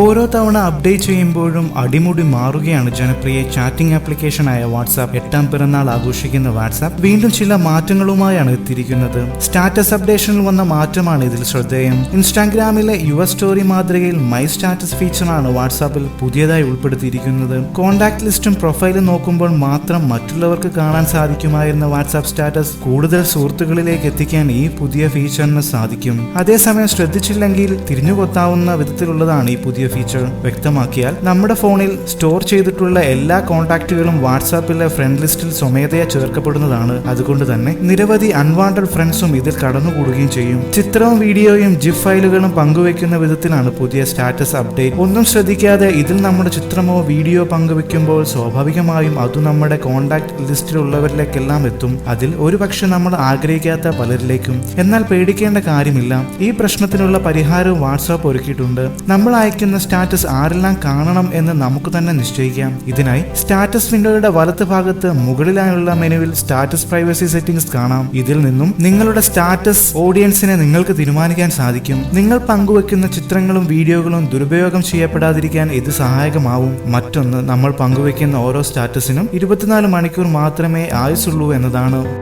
ഓരോ തവണ അപ്ഡേറ്റ് ചെയ്യുമ്പോഴും അടിമുടി മാറുകയാണ് ജനപ്രിയ ചാറ്റിംഗ് ആപ്ലിക്കേഷനായ വാട്സാപ്പ്. എട്ടാം പിറന്നാൾ ആഘോഷിക്കുന്ന വാട്സാപ്പ് വീണ്ടും ചില മാറ്റങ്ങളുമായാണ് എത്തിയിരിക്കുന്നത്. സ്റ്റാറ്റസ് അപ്ഡേഷനിൽ വന്ന മാറ്റമാണ് ഇതിൽ ശ്രദ്ധേയം. ഇൻസ്റ്റാഗ്രാമിലെ യുവ സ്റ്റോറി മാതൃകയിൽ മൈ സ്റ്റാറ്റസ് ഫീച്ചറാണ് വാട്സാപ്പിൽ പുതിയതായി ഉൾപ്പെടുത്തിയിരിക്കുന്നത്. കോൺടാക്ട് ലിസ്റ്റും പ്രൊഫൈലും നോക്കുമ്പോൾ മാത്രം മറ്റുള്ളവർക്ക് കാണാൻ സാധിക്കുമായിരുന്ന വാട്സാപ്പ് സ്റ്റാറ്റസ് കൂടുതൽ സുഹൃത്തുക്കളിലേക്ക് എത്തിക്കാൻ ഈ പുതിയ ഫീച്ചറിന് സാധിക്കും. അതേസമയം ശ്രദ്ധിച്ചില്ലെങ്കിൽ തിരിഞ്ഞുകൊത്താവുന്ന വിധത്തിലുള്ളതാണ് ഈ പുതിയ ഫീച്ചർ വ്യക്തമാക്കിയാൽ നമ്മുടെ ഫോണിൽ സ്റ്റോർ ചെയ്തിട്ടുള്ള എല്ലാ കോൺടാക്റ്റുകളും വാട്സാപ്പിലെ ഫ്രണ്ട് ലിസ്റ്റിൽ സ്വമേധയാ ചേർക്കപ്പെടുന്നതാണ്. അതുകൊണ്ട് തന്നെ നിരവധി അൺവാണ്ടഡ് ഫ്രണ്ട്സും ഇതിൽ കടന്നുകൂടുകയും ചെയ്യും. ചിത്രവും വീഡിയോയും ജിഫ് ഫയലുകളും പങ്കുവെക്കുന്ന വിധത്തിലാണ് പുതിയ സ്റ്റാറ്റസ് അപ്ഡേറ്റ് ഒന്നും ശ്രദ്ധിക്കാതെ ഇതിൽ നമ്മുടെ ചിത്രമോ വീഡിയോ പങ്കുവെക്കുമ്പോൾ സ്വാഭാവികമായും അത് നമ്മുടെ കോൺടാക്ട് ലിസ്റ്റിലുള്ളവരിലേക്കെല്ലാം എത്തും. അതിൽ ഒരുപക്ഷെ നമ്മൾ ആഗ്രഹിക്കാത്ത പലരിലേക്കും. എന്നാൽ പേടിക്കേണ്ട കാര്യമില്ല. ഈ പ്രശ്നത്തിനുള്ള പരിഹാരവും വാട്സാപ്പ് ഒരുക്കിയിട്ടുണ്ട്. നമ്മൾ അയക്കുന്ന സ്റ്റാറ്റസ് ആരെല്ലാം കാണണം എന്ന് നമുക്ക് തന്നെ നിശ്ചയിക്കാം. ഇതിനായി സ്റ്റാറ്റസ് വിൻഡോയുടെ വലത്ത് ഭാഗത്ത് മുകളിലായുള്ള മെനുവിൽ സ്റ്റാറ്റസ് പ്രൈവസി സെറ്റിംഗ്സ് കാണാം. ഇതിൽ നിന്നും നിങ്ങളുടെ സ്റ്റാറ്റസ് ഓഡിയൻസിനെ നിങ്ങൾക്ക് തീരുമാനിക്കാൻ സാധിക്കും. നിങ്ങൾ പങ്കുവെക്കുന്ന ചിത്രങ്ങളും വീഡിയോകളും ദുരുപയോഗം ചെയ്യപ്പെടാതിരിക്കാൻ ഇത് സഹായകമാവും. മറ്റൊന്ന് നമ്മൾ പങ്കുവെക്കുന്ന ഓരോ സ്റ്റാറ്റസിനും ഇരുപത്തിനാല് മണിക്കൂർ മാത്രമേ ആയുസുള്ളൂ എന്നതാണ്.